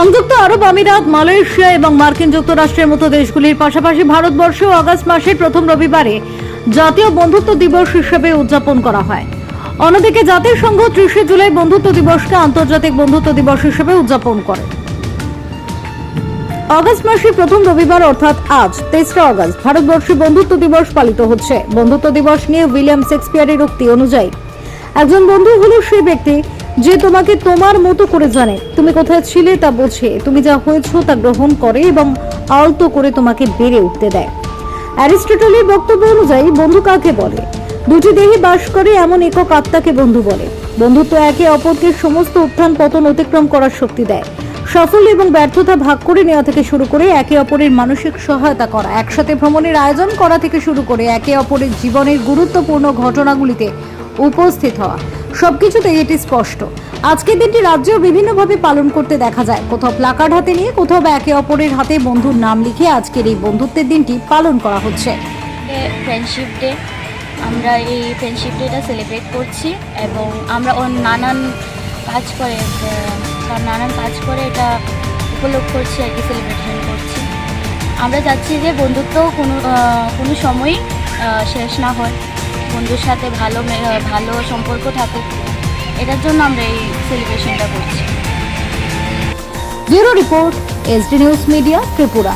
সংযুক্ত আরব আমিরাত, মালয়েশিয়া এবং মার্কিন যুক্তরাষ্ট্রের মতো দেশগুলির পাশাপাশি ভারতবর্ষেও আগস্ট মাসের প্রথম রবিবারে জাতীয় বন্ধুত্ব দিবস হিসেবে উদযাপন করা হয়। অন্যদিকে জাতিসংঘ ত্রিশে জুলাই বন্ধুত্ব দিবসকে আন্তর্জাতিক বন্ধুত্ব দিবস হিসেবে উদযাপন করে। অগস্ট মাসের প্রথম রবিবার অর্থাৎ আজ, তেসরা অগস্ট ভারতবর্ষে বন্ধুত্ব দিবস পালিত হচ্ছে। বন্ধুত্ব দিবস নিয়ে উইলিয়াম শেক্সপিয়ারের উক্তি অনুযায়ী, একজন বন্ধু হলো সেই ব্যক্তি যে তোমাকে তোমার মতো করে জানে। তুমি কোথায় ছিলে তা বোঝে। তুমি যা হয়েছো তা গ্রহণ করে এবং আলতো করে তোমাকে বেড়ে উঠতে দেয়। অ্যারিস্টটলের বক্তব্য অনুযায়ী বন্ধু কাকে বলে? দুটি দেহে বাস করে এমন একক আত্মাকে বন্ধু বলে। বন্ধুত্ব একে অপরকে সমস্ত উত্থান পতন অতিক্রম করার শক্তি দেয়। সফল এবং ব্যর্থতা ভাগ করে নেওয়া থেকে শুরু করে একে অপরের মানসিক সহায়তা করা, একসাথে ভ্রমণের আয়োজন করা থেকে শুরু করে একে অপরের জীবনের গুরুত্বপূর্ণ ঘটনাগুলিতে উপস্থিত হওয়া। সবকিছুতেই এটি স্পষ্ট। আজকের দিনটি রাজ্যেও বিভিন্নভাবে পালন করতে দেখা যায়। কোথাও প্লাকার্ড হাতে নিয়ে, কোথাও বা একে অপরের হাতে বন্ধুর নাম লিখে আজকের এই বন্ধুত্বের দিনটি পালন করা হচ্ছে। ফ্রেন্ডশিপ ডে আমরা এই ফ্রেন্ডশিপ ডেটা সেলিব্রেট করছি এবং আমরা ওর নানান কাজ করে নানান কাজ করে এটা উপলক্ষ করছি আর কি সেলিব্রেশন করছি। আমরা চাচ্ছি যে বন্ধুত্ব কোনো কোনো সময়ই শেষ না হয়। বন্ধুর সাথে ভালো ভালো সম্পর্ক থাকুক, এটার জন্য আমরা এই সেলিব্রেশনটা করছি। Bureau report SD news media, Tripura.